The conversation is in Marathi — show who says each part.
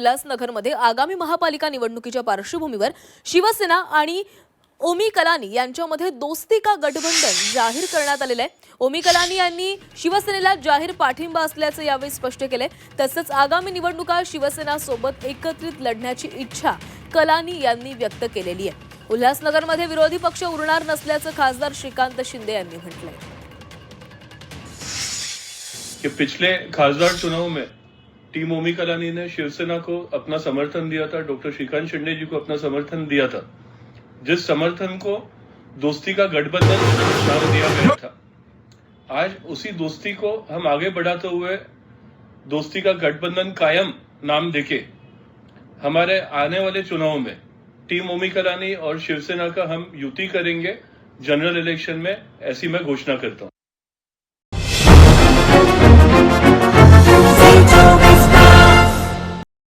Speaker 1: उल्हासनगरमध्ये आगामी महापालिका निवडणुकीच्या पार्श्वभूमीवर शिवसेना आणि ओमी कलानी यांच्यामध्ये दोस्ती का गठबंधन जाहीर करण्यात आलेलं आहे. ओमी कलानी यांनी शिवसेनेला जाहीर पाठिंबा असल्याचं यावेळी स्पष्ट केलंय. तसंच आगामी निवडणुका शिवसेना सोबत एकत्रित लढण्याची इच्छा कलानी यांनी व्यक्त केलेली आहे. उल्हासनगरमध्ये विरोधी पक्ष उरणार नसल्याचं खासदार श्रीकांत शिंदे यांनी म्हटलंय.
Speaker 2: पिछले खासदार चुनाव में टीम ओमी कलानी ने शिवसेना को अपना समर्थन दिया था, डॉक्टर श्रीकांत शिंदे जी को अपना समर्थन दिया था। जिस समर्थन को दोस्ती का गठबंधन नाम दिया गया था, आज उसी दोस्ती को हम आगे बढ़ाते हुए दोस्ती का गठबंधन कायम नाम देके हमारे आने वाले चुनाव में टीम ओमी कलानी और शिवसेना का हम युति करेंगे, जनरल इलेक्शन में, ऐसी मैं घोषणा करता हूँ।